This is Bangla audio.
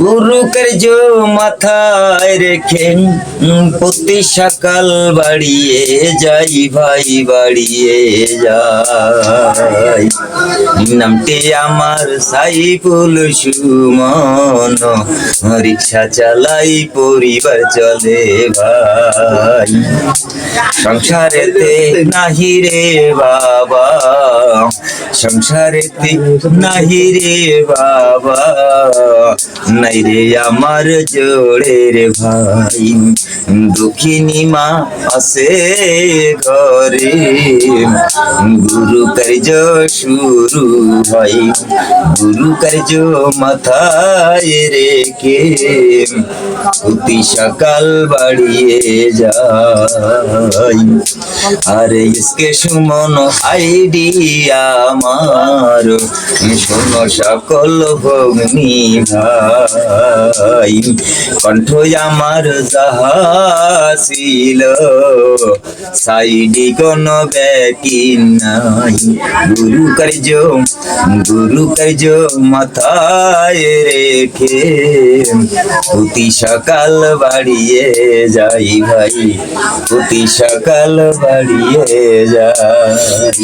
গুরু কার্য মাথায় রেখে প্রতি সকাল বাড়িয়ে যাই, ভাই বাড়িয়ে যাই। নামটি আমার সাইফুল সুমন, রিক্সা চালাই, পরিবার চলে ভাই। সংসারেতে নাহি রে বাবা, সংসারেতে নাহি রে বাবা। নাই রে আমার জোড়ে রে ভাই। দুঃখিনী মা আছে ঘরে। গুরু কার্য শুরু হয়। গুরু কার্য মাথায় রেখে প্রতি সকাল বাড়িয়ে যাই আরে ইসকে সুমন আইডি আমার। শোনো সকল ভগ্নি ভাই। কণ্ঠ আমার যাহা ছিল সাইডি কোন ব্যাকি নাই। গুরু কার্য গুরু কার্য মাথায় রেখে প্রতি সকাল বাড়িয়ে যাই ভাই, প্রতি সকাল বাড়িয়ে যাই।